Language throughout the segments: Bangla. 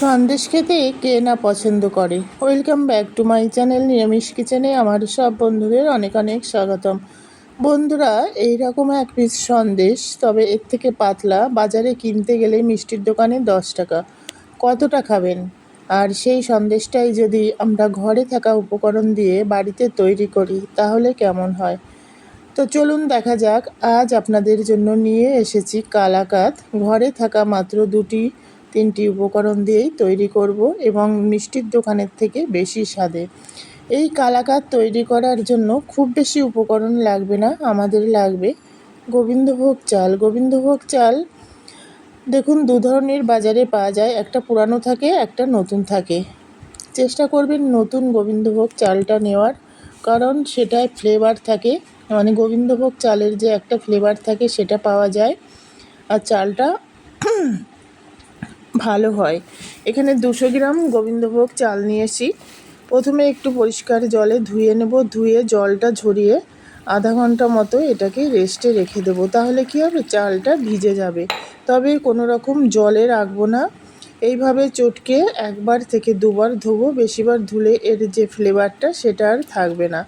সন্দেশ খেতে কে না পছন্দ করে। Welcome back to my channel নিরামিষ কিচেনে আমার সব বন্ধুদের অনেক অনেক স্বাগতম। বন্ধুরা এই রকম এক পিস সন্দেশ, তবে এর থেকে পাতলা, বাজারে কিনতে গেলে মিষ্টির দোকানে দশ টাকা। কতটা খাবেন? আর সেই সন্দেশটাই যদি আমরা ঘরে থাকা উপকরণ দিয়ে বাড়িতে তৈরি করি, তাহলে কেমন হয়? তো চলুন দেখা যাক, আজ আপনাদের জন্য নিয়ে এসেছি কালাকাত। ঘরে থাকা মাত্র দুটি তিনটি উপকরণ দিয়েই তৈরি করব এবং মিষ্টির দোকানের থেকে বেশি স্বাদে। এই কালাকার তৈরি করার জন্য খুব বেশি উপকরণ লাগবে না, আমাদের লাগবে গোবিন্দভোগ চাল। গোবিন্দভোগ চাল, দেখুন, দু ধরনের বাজারে পাওয়া যায়। একটা পুরানো থাকে, একটা নতুন থাকে। চেষ্টা করবেন নতুন গোবিন্দভোগ চালটা নেওয়ার, কারণ সেটায় ফ্লেভার থাকে। মানে গোবিন্দভোগ চালের যে একটা ফ্লেভার থাকে, সেটা পাওয়া যায়। আর চালটা ভালো হয়। এখানে দুশো গ্রাম গোবিন্দভোগ চাল নিয়েছি। প্রথমে একটু পরিষ্কার জলে ধুয়ে নেব। ধুয়ে জলটা ঝরিয়ে আধা ঘণ্টা মতো এটাকে রেস্টে রেখে দেবো। তাহলে কী হবে? চালটা ভিজে যাবে। তবে কোনো রকম জলে রাখব না। এইভাবে চটকে একবার থেকে দুবার ধোবো। বেশিবার ধুলে এর যে ফ্লেভারটা সেটা আর থাকবে না।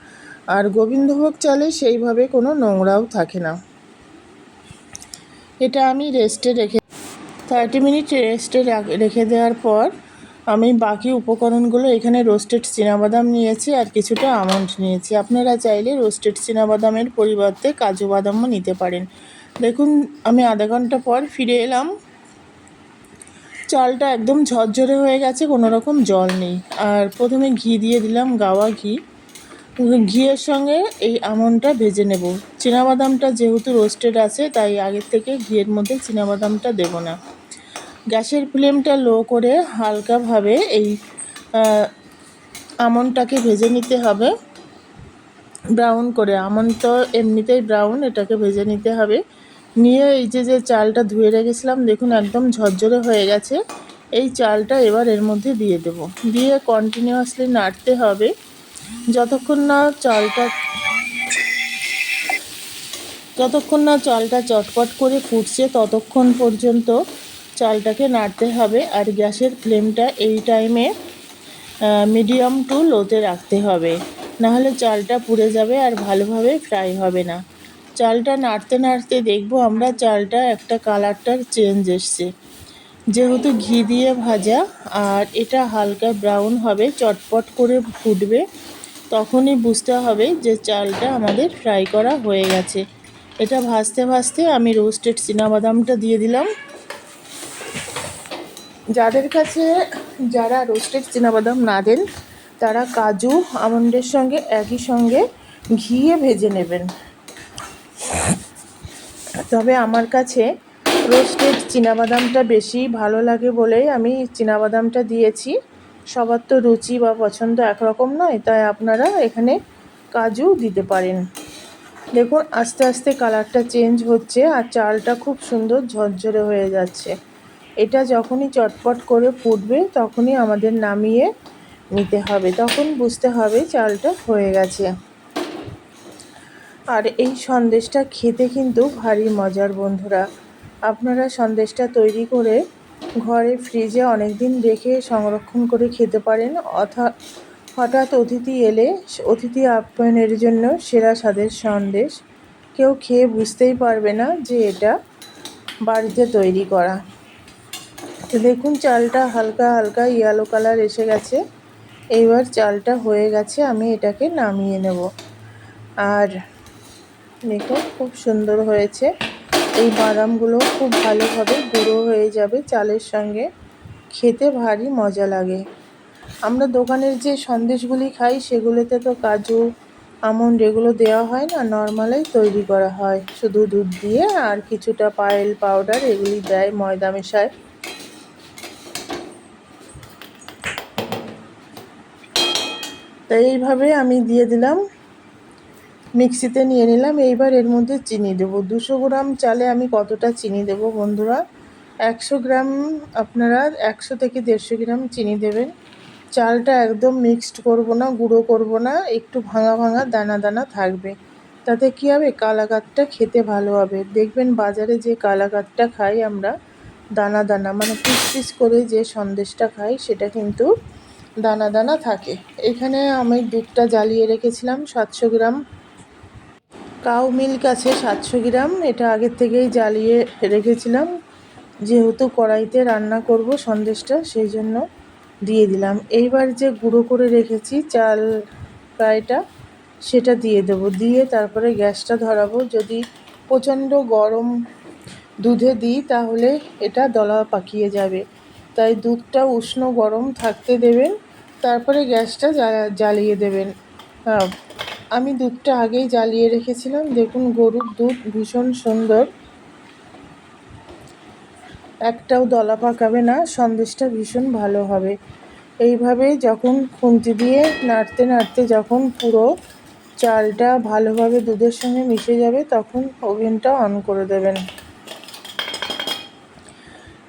আর গোবিন্দভোগ চালে সেইভাবে কোনো নোংরাও থাকে না। এটা আমি রেস্টে রেখে থার্টি মিনিট রেস্টে রেখে দেওয়ার পর আমি বাকি উপকরণগুলো এখানে রোস্টেড বাদাম নিয়েছি আর কিছুটা আমন্ড নিয়েছি। আপনারা চাইলে রোস্টেড বাদামের পরিবর্তে কাজু বাদামও নিতে পারেন। দেখুন, আমি আধা ঘণ্টা পর ফিরে এলাম। চালটা একদম ঝরঝরে হয়ে গেছে, কোনো রকম জল নেই। আর প্রথমে ঘি দিয়ে দিলাম গাওয়া ঘি। ঘিয়ের সঙ্গে এই আমনটা ভেজে নেব। বাদামটা যেহেতু রোস্টেড আছে, তাই আগের থেকে ঘিয়ের মধ্যে বাদামটা দেবো না। গ্যাসের ফ্লেমটা লো করে হালকাভাবে এই আমনটাকে ভেজে নিতে হবে। ব্রাউন করে, আমন তো এমনিতেই ব্রাউন, এটাকে ভেজে নিতে হবে। নিয়ে এই যে যে চালটা ধুয়ে রেখেছিলাম, দেখুন একদম ঝরঝরে হয়ে গেছে। এই চালটা এবার এর মধ্যে দিয়ে দেব। দিয়ে কন্টিনিউয়াসলি নাড়তে হবে। যতক্ষণ না চালটা, যতক্ষণ না চালটা চটপট করে ফুটছে, ততক্ষণ পর্যন্ত চালটাকে নাড়তে হবে আর গ্যাসের ফ্লেমটা এই টাইমে মিডিয়াম টু লোতে রাখতে হবে। নাহলে চালটা পুড়ে যাবে আর ভালোভাবে ফ্রাই হবে না। চালটা নাড়তে নাড়তে দেখব আমরা চালটা একটা কালারটার চেঞ্জ এসছে। যেহেতু ঘি দিয়ে ভাজা আর এটা হালকা ব্রাউন হবে, চটপট করে ফুটবে, তখনই বুঝতে হবে যে চালটা আমাদের ফ্রাই করা হয়ে গেছে। এটা ভাজতে ভাজতে আমি রোস্টেড বাদামটা দিয়ে দিলাম। যাদের কাছে যারা রোস্টেড বাদাম না দেন, তারা কাজু, আমন্ডের সঙ্গে, একই সঙ্গে ঘিয়ে ভেজে নেবেন। তবে আমার কাছে রোস্টেড বাদামটা বেশি ভালো লাগে বলেই আমি বাদামটা দিয়েছি। সবার তো রুচি বা পছন্দ একরকম নয়, তাই আপনারা এখানে কাজু দিতে পারেন। দেখুন, আস্তে আস্তে কালারটা চেঞ্জ হচ্ছে আর চালটা খুব সুন্দর ঝরঝরে হয়ে যাচ্ছে। এটা যখনই চটপট করে ফুটবে তখনই আমাদের নামিয়ে নিতে হবে। তখন বুঝতে হবে চালটা হয়ে গেছে। আর এই সন্দেশটা খেতে কিন্তু ভারী মজার বন্ধুরা। আপনারা সন্দেশটা তৈরি করে ঘরে ফ্রিজে অনেক দিন রেখে সংরক্ষণ করে খেতে পারেন। অথা হঠাৎ অতিথি এলে, অতিথি আপ্যায়নের জন্য সেরা স্বাদের সন্দেশ। কেউ খেয়ে বুঝতেই পারবে না যে এটা বাড়িতে তৈরি করা। তো দেখুন, চালটা হালকা হালকা ইয়েলো কালার এসে গেছে। এইবার চালটা হয়ে গেছে, আমি এটাকে নামিয়ে নেব। আর দেখুন, খুব সুন্দর হয়েছে। এই বাদামগুলো খুব ভালোভাবে গুঁড়ো হয়ে যাবে চালের সঙ্গে। খেতে ভারী মজা লাগে। আমরা দোকানের যে সন্দেশগুলি খাই, সেগুলোতে তো কাজু, আমন্ড এগুলো দেওয়া হয় না, নর্মালাই তৈরি করা হয়। শুধু দুধ দিয়ে আর কিছুটা পায়েল পাউডার এগুলি দেয় ময়দা মেশায়। তো এইভাবে আমি দিয়ে দিলাম। মিক্সিতে নিয়ে নিলাম। এইবার এর মধ্যে চিনি দেবো। দুশো গ্রাম চালে আমি কতটা চিনি দেবো বন্ধুরা? একশো গ্রাম আপনারা একশো থেকে দেড়শো গ্রাম চিনি দেবেন। চালটা একদম মিক্সড করব না, গুঁড়ো করব না, একটু ভাঙা ভাঙা দানা দানা থাকবে। তাতে কী হবে? কালাকাতটা খেতে ভালো হবে। দেখবেন বাজারে যে কালাকাতটা খাই আমরা, দানা দানা মানে পিস পিস করে যে সন্দেশটা খাই, সেটা কিন্তু দানা দানা থাকে। এখানে আমি দুধটা জ্বালিয়ে রেখেছিলাম সাতশো গ্রাম। কাউ মিল্ক আছে সাতশো গ্রাম, এটা আগের থেকেই জ্বালিয়ে রেখেছিলাম। যেহেতু কড়াইতে রান্না করব সন্দেশটা, সেই জন্য দিয়ে দিলাম। এইবার যে গুঁড়ো করে রেখেছি চাল ফ্রাইটা, সেটা দিয়ে দেবো। দিয়ে তারপরে গ্যাসটা ধরাবো। যদি প্রচণ্ড গরম দুধে দিই, তাহলে এটা দলা পাকিয়ে যাবে। তাই দুধটা উষ্ণ গরম থাকতে দেবেন, তারপরে গ্যাসটা জ্বালিয়ে দেবেন। আমি দুধটা আগেই জ্বালিয়ে রেখেছিলাম। দেখুন, গরুর দুধ ভীষণ সুন্দর। একটাও দলা পাকাবে না, সন্দেশটা ভীষণ ভালো হবে। এইভাবে যখন খুন্তি দিয়ে নাড়তে নাড়তে যখন পুরো চালটা ভালোভাবে দুধের সঙ্গে মিশে যাবে, তখন ওভেনটা অন করে দেবেন।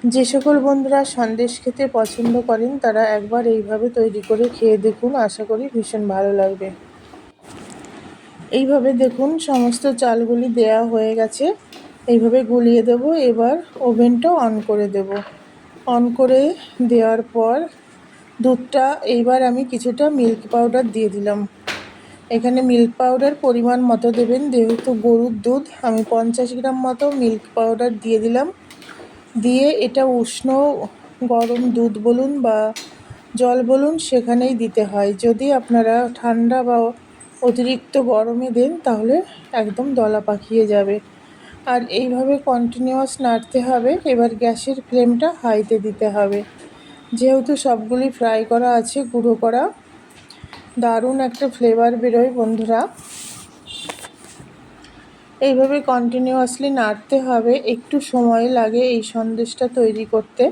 যে সকল বন্ধুরা সন্দেশ খেতে পছন্দ করেন, তারা একবার এইভাবে তৈরি করে খেয়ে দেখুন। আশা করি ভীষণ ভালো লাগবে। এইভাবে দেখুন, সমস্ত চালগুলি দেয়া হয়ে গেছে। এইভাবে গুলিয়ে দেব। এবার ওভেনটা অন করে দেব। অন করে দেওয়ার পর দুধটা এইবার আমি কিছুটা মিল্ক পাউডার দিয়ে দিলাম। এখানে মিল্ক পাউডার পরিমাণ মতো দেবেন। যেহেতু গরুর দুধ, আমি পঞ্চাশ গ্রাম মতো মিল্ক পাউডার দিয়ে দিলাম। দিয়ে এটা উষ্ণ গরম দুধ বলুন বা জল বলুন সেখানেই দিতে হয়। যদি আপনারা ঠান্ডা বা অতিরিক্ত গরমে দেন তাহলে একদম দলা পাকিয়ে যাবে। আর এইভাবে কন্টিনিউয়াস নাড়তে হবে। এবার গ্যাসের ফ্লেমটা হাইতে দিতে হবে। যেহেতু সবগুলি ফ্রাই করা আছে, গুঁড়ো করা, দারুণ একটা ফ্লেভার বেরোয় বন্ধুরা। এইভাবে কন্টিনিউয়াসলি নাড়তে হবে, একটু সময় লাগে এই সন্দেশটা তৈরি করতে।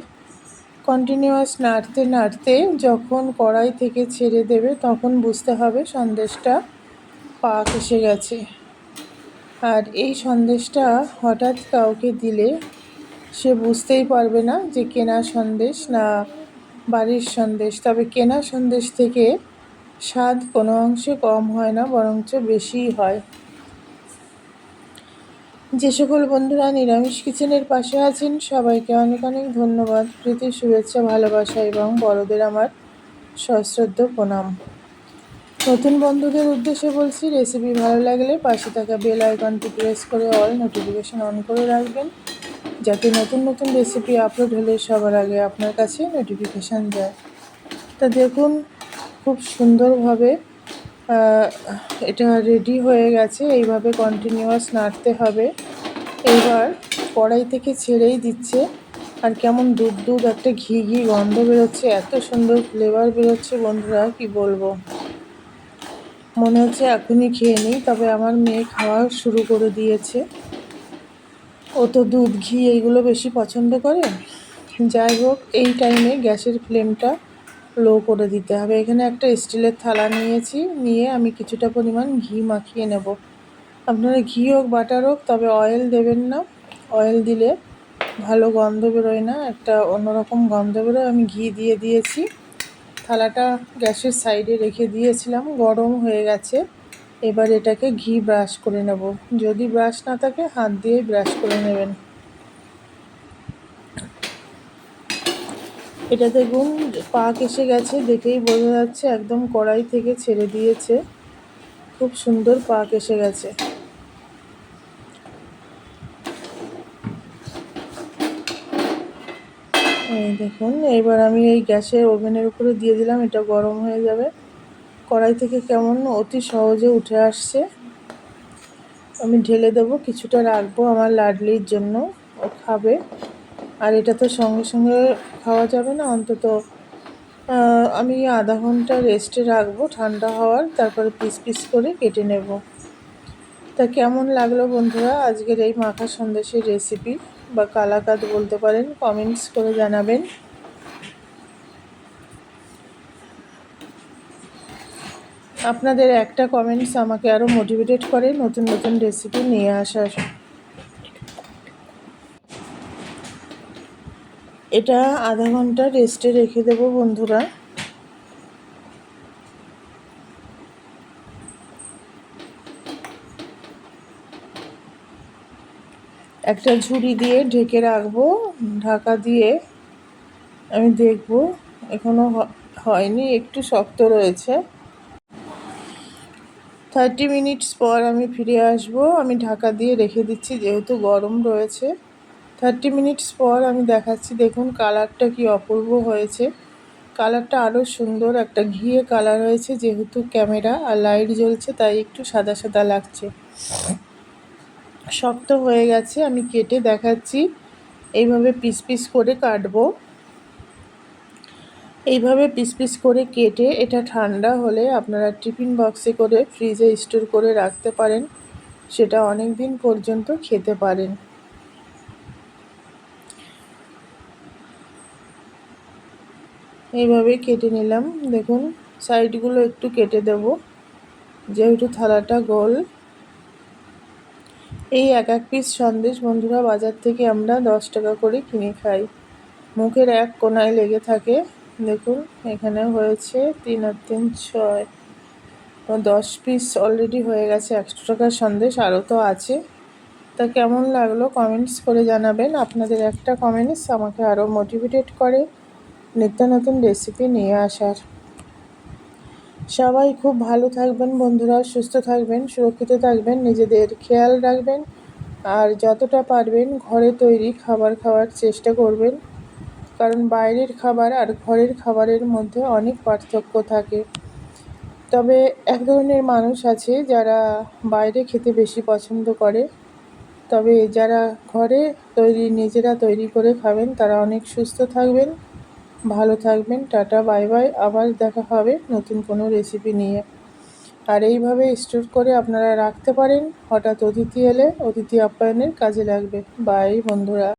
কন্টিনিউয়াস নাড়তে নাড়তে যখন কড়াই থেকে ছেড়ে দেবে, তখন বুঝতে হবে সন্দেশটা পাক এসে গেছে। আর এই সন্দেশটা হঠাৎ কাউকে দিলে সে বুঝতেই পারবে না যে কেনা সন্দেশ না বাড়ির সন্দেশ। তবে কেনা সন্দেশ থেকে স্বাদ কোনো অংশে কম হয় না, বরঞ্চ বেশিই হয়। যে সকল বন্ধুরা নিরামিষ কিচেনের পাশে আছেন, সবাইকে অনেক অনেক ধন্যবাদ। প্রীতি শুভেচ্ছা, ভালোবাসা এবং বড়দের আমার সশ্রদ্ধ প্রণাম। নতুন বন্ধুদের উদ্দেশ্যে বলছি রেসিপি ভালো লাগলে পাশে থাকা বেল আইকনটি প্রেস করে অল নোটিফিকেশান অন করে রাখবেন, যাতে নতুন নতুন রেসিপি আপলোড হলে সবার আগে আপনার কাছে নোটিফিকেশান যায়। তা দেখুন, খুব সুন্দরভাবে এটা রেডি হয়ে গেছে, এইভাবে কন্টিনিউয়াস নাড়তে হবে। এবার কড়াই থেকে ছেড়েই দিচ্ছে। আর কেমন দুধ দুধ, একটা ঘি ঘি গন্ধ বেরোচ্ছে, এত সুন্দর ফ্লেভার বেরোচ্ছে, বন্ধুরা, কি বলব? মনে হচ্ছে এখনই খেয়ে নিই, তবে আমার মেয়ে খাওয়া শুরু করে দিয়েছে। ও তো দুধ, ঘি, এইগুলো বেশি পছন্দ করে। যাই হোক, এই টাইমে গ্যাসের ফ্লেমটা লো করে দিতে হবে। এখানে একটা স্টিলের থালা নিয়েছি। নিয়ে আমি কিছুটা পরিমাণ ঘি মাখিয়ে নেব। আপনারা ঘি হোক, বাটার হোক, তবে অয়েল দেবেন না। অয়েল দিলে ভালো গন্ধ বেরোয় না। একটা অন্যরকম গন্ধ বেরোয়। আমি ঘি দিয়ে দিয়েছি। থালাটা গ্যাসের সাইডে রেখে দিয়েছিলাম। গরম হয়ে গেছে। এবার এটাকে ঘি ব্রাশ করে নেব। যদি ব্রাশ না থাকে, হাত দিয়ে ব্রাশ করে নেবেন। এটা দেখুন পাক এসে গেছে, দেখেই বোঝা যাচ্ছে একদম কড়াই থেকে ছেড়ে দিয়েছে। খুব সুন্দর পাক এসে গেছে। দেখুন, এবার আমি এই গ্যাসের ওভেনের উপরে দিয়ে দিলাম, এটা গরম হয়ে যাবে। কড়াই থেকে কেমন অতি সহজে উঠে আসছে। আমি ঢেলে দেবো, কিছুটা রাখব আমার লাডলির জন্য, ও খাবে। আর এটা তো সঙ্গে সঙ্গে খাওয়া যাবে না, অন্তত আমি আধা ঘণ্টা রেস্টে রাখব, ঠান্ডা হওয়ার, তারপরে পিস পিস করে কেটে নেব। তা কেমন লাগল বন্ধুরা আজকের এই মাখা সন্দেশের রেসিপি বা কালাকাদ বলতে পারেন কমেন্টস করে জানাবেন। আপনাদের একটা কমেন্টস আমাকে আরও মোটিভেটেড করে নতুন নতুন রেসিপি নিয়ে আসার। এটা আধা ঘণ্টা রেস্টে রেখে দেবো বন্ধুরা। একটা ঝুড়ি দিয়ে ঢেকে রাখব, ঢাকা দিয়ে আমি দেখব। এখনও হয়নি, একটু শক্ত রয়েছে। থার্টি মিনিটস পর আমি ফিরে আসব। আমি ঢাকা দিয়ে রেখে দিচ্ছি, যেহেতু গরম রয়েছে। থার্টি মিনিটস পর আমি দেখাচ্ছি, দেখুন কালারটা কি অপূর্ব হয়েছে। কালারটা আরও সুন্দর, একটা ঘিয়ে কালার হয়েছে যেহেতু ক্যামেরা আর লাইট জ্বলছে, তাই একটু সাদা সাদা লাগছে। শক্ত হয়ে গেছে, আমি কেটে দেখাচ্ছি। এইভাবে পিস পিস করে কাটবো। এইভাবে পিস পিস করে কেটে, এটা ঠান্ডা হলে আপনারা টিফিন বক্সে করে ফ্রিজে স্টোর করে রাখতে পারেন, সেটা অনেক দিন পর্যন্ত খেতে পারেন। এইভাবে কেটে নিলাম। দেখুন, সাইডগুলো একটু কেটে দেব। যেহেতু থালাটা গোল। এই এক এক পিস সন্দেশ বন্ধুরা বাজার থেকে আমরা দশ টাকা করে কিনে খাই। মুখের এক কোনায় লেগে থাকে। দেখুন, এখানে হয়েছে তিন আর তিন, ছয়। দশ পিস অলরেডি হয়ে গেছে, একশো টাকার সন্দেশ, আরও তো আছে। তা কেমন লাগল কমেন্টস করে জানাবেন। আপনাদের একটা কমেন্টস আমাকে আরও মোটিভেটেড করে। নিত্য নতুন রেসিপি নিয়ে আসার। সবাই খুব ভালো থাকবেন বন্ধুরা, সুস্থ থাকবেন, সুরক্ষিত থাকবেন, নিজেদের খেয়াল রাখবেন, আর যতটা পারবেন ঘরে তৈরি খাবার খাওয়ার চেষ্টা করবেন। কারণ বাইরের খাবার আর ঘরের খাবারের মধ্যে অনেক পার্থক্য থাকে। তবে এক ধরনের মানুষ আছে যারা বাইরে খেতে বেশি পছন্দ করে। তবে যারা ঘরে তৈরি, নিজেরা তৈরি করে খাবেন, তারা অনেক সুস্থ থাকবেন। ভালো থাকবেন, টাটা, বাই বাই। আবার দেখা হবে নতুন কোনো রেসিপি নিয়ে। আর এইভাবে স্টোর করে আপনারা রাখতে পারেন। হঠাৎ অতিথি এলে অতিথি আপ্যায়নের কাজে লাগবে। বাই বন্ধুরা।